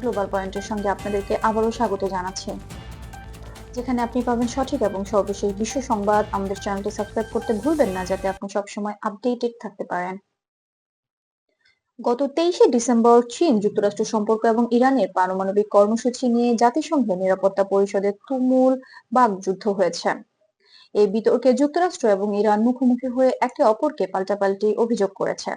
Global পয়েন্টের সঙ্গে আপনাদেরকে আবারও স্বাগত জানাচ্ছি। যেখানে আপনি পাবেন সঠিক এবং সর্বশেষ বিশ্ব সংবাদ। আমাদের চ্যানেলটি সাবস্ক্রাইব করতে ভুলবেন না, যাতে আপনি সবসময় আপডেটেড থাকতে পারেন। গত তেইশে ডিসেম্বর চীন যুক্তরাষ্ট্র সম্পর্ক এবং ইরানের পারমাণবিক কর্মসূচি নিয়ে জাতিসংঘের নিরাপত্তা পরিষদে তুমুল বাকযুদ্ধ হয়েছে। এই বিতর্কে যুক্তরাষ্ট্র এবং ইরান মুখোমুখি হয়ে একে অপরকে পাল্টাপাল্টি অভিযোগ করেছে।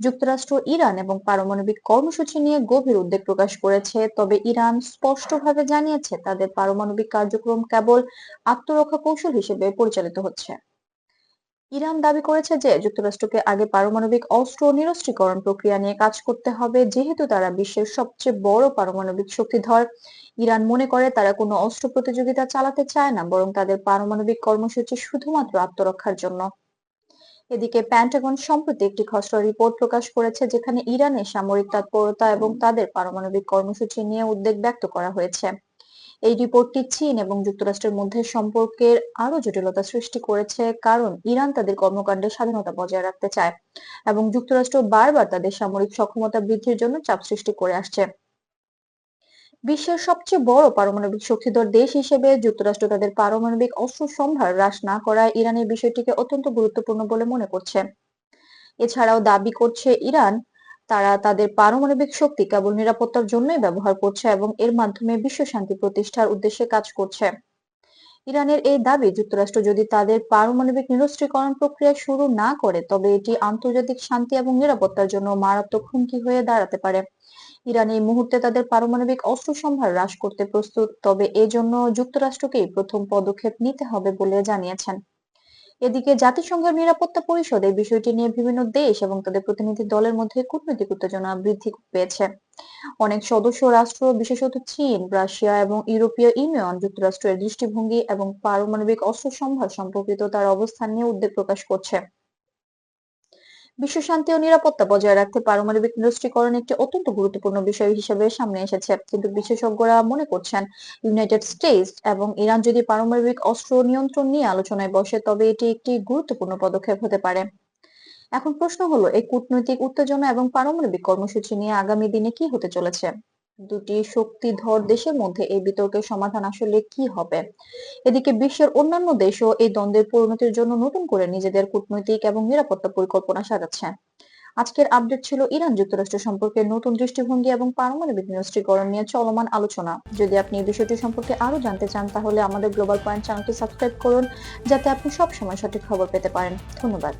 যুক্তরাষ্ট্র, ইরান এবং পারমাণবিক কর্মসূচি নিয়ে গভীর উদ্বেগ প্রকাশ করেছে। তবে ইরান স্পষ্টভাবে জানিয়েছে তাদের পারমাণবিক কার্যক্রম কেবল আত্মরক্ষা কৌশল হিসেবে পরিচালিত হচ্ছে। ইরান দাবি করেছে যে যুক্তরাষ্ট্রকে আগে পারমাণবিক অস্ত্র নিরস্ত্রীকরণ প্রক্রিয়া নিয়ে কাজ করতে হবে। যেহেতু তারা বিশ্বের সবচেয়ে বড় পারমাণবিক শক্তিধর, ইরান মনে করে তারা কোনো অস্ত্র প্রতিযোগিতা চালাতে চায় না, বরং তাদের পারমাণবিক কর্মসূচি শুধুমাত্র আত্মরক্ষার জন্য। এদিকে প্যান্টাগন সম্প্রতি একটি খসড়া রিপোর্ট প্রকাশ করেছে, যেখানে ইরানের সামরিক তৎপরতা এবং তাদের পারমাণবিক কর্মসূচি নিয়ে উদ্বেগ ব্যক্ত করা হয়েছে। এই রিপোর্টটি চীন এবং যুক্তরাষ্ট্রের মধ্যে সম্পর্কের আরও জটিলতা সৃষ্টি করেছে, কারণ ইরান তাদের কর্মকাণ্ডের স্বাধীনতা বজায় রাখতে চায় এবং যুক্তরাষ্ট্র বারবার তাদের সামরিক সক্ষমতা বৃদ্ধির জন্য চাপ সৃষ্টি করে আসছে। বিশ্বের সবচেয়ে বড় পারমাণবিক শক্তিধর দেশ হিসেবে যুক্তরাষ্ট্র তাদের পারমাণবিক অস্ত্র সম্ভার হ্রাস না করায় ইরানের বিষয়টিকে অত্যন্ত গুরুত্বপূর্ণ বলে মনে করছে। এছাড়াও দাবি করছে ইরান, তারা তাদের পারমাণবিক শক্তি কেবল নিরাপত্তার জন্যই ব্যবহার করছে এবং এর মাধ্যমে বিশ্ব শান্তি প্রতিষ্ঠার উদ্দেশ্যে কাজ করছে। ইরানের এই দাবি, যুক্তরাষ্ট্র যদি তাদের পারমাণবিক নিরস্ত্রীকরণ প্রক্রিয়া শুরু না করে, তবে এটি আন্তর্জাতিক শান্তি এবং নিরাপত্তার জন্য মারাত্মক হুমকি হয়ে দাঁড়াতে পারে। ইরান এই মুহূর্তে তাদের পারমাণবিক অস্ত্র সম্ভার হ্রাস করতে প্রস্তুত, তবে এজন্য যুক্তরাষ্ট্রকেই প্রথম পদক্ষেপ নিতে হবে বলে জানিয়েছেন। এদিকে জাতিসংঘের নিরাপত্তা পরিষদ বিষয়টি নিয়ে বিভিন্ন দেশ এবং তাদের প্রতিনিধি দলের মধ্যে কূটনৈতিক উত্তেজনা বৃদ্ধি পেয়েছে। অনেক সদস্য রাষ্ট্র, বিশেষত চীন, রাশিয়া এবং ইউরোপীয় ইউনিয়ন, যুক্তরাষ্ট্রের দৃষ্টিভঙ্গি এবং পারমাণবিক অস্ত্র সম্ভার সম্পর্কিত তার অবস্থান নিয়ে উদ্বেগ প্রকাশ করছে। বিশ্ব শান্তি ও নিরাপত্তা বজায় রাখতে পারমাণবিক নিরস্ত্রীকরণ একটি অত্যন্ত গুরুত্বপূর্ণ বিষয় হিসেবে সামনে এসেছে, কিন্তু বিশেষজ্ঞরা মনে করছেন ইউনাইটেড স্টেটস এবং ইরান যদি পারমাণবিক অস্ত্র নিয়ন্ত্রণ নিয়ে আলোচনায় বসে, তবে এটি একটি গুরুত্বপূর্ণ পদক্ষেপ হতে পারে। এখন প্রশ্ন হলো, এই কূটনৈতিক উত্তেজনা এবং পারমাণবিক কর্মসূচি নিয়ে আগামী দিনে কি হতে চলেছে? দুটি শক্তিধর দেশের মধ্যে এই বিতর্কের সমাধান আসলে কি হবে? এদিকে বিশ্বের অন্যান্য দেশও এই দ্বন্দ্বের পরিণতির জন্য নতুন করে নিজেদের কূটনৈতিক এবং নিরাপত্তা পরিকল্পনা সাজাচ্ছে। আজকের আপডেট ছিল ইরান যুক্তরাষ্ট্র সম্পর্কে নতুন দৃষ্টিভঙ্গি এবং পারমাণবিক নিরস্ত্রীকরণ নিয়ে চলমান আলোচনা। যদি আপনি এই বিষয়টি সম্পর্কে আরও জানতে চান, তাহলে আমাদের গ্লোবাল পয়েন্ট চ্যানেলটি সাবস্ক্রাইব করুন, যাতে আপনি সব সময় সঠিক খবর পেতে পারেন। ধন্যবাদ।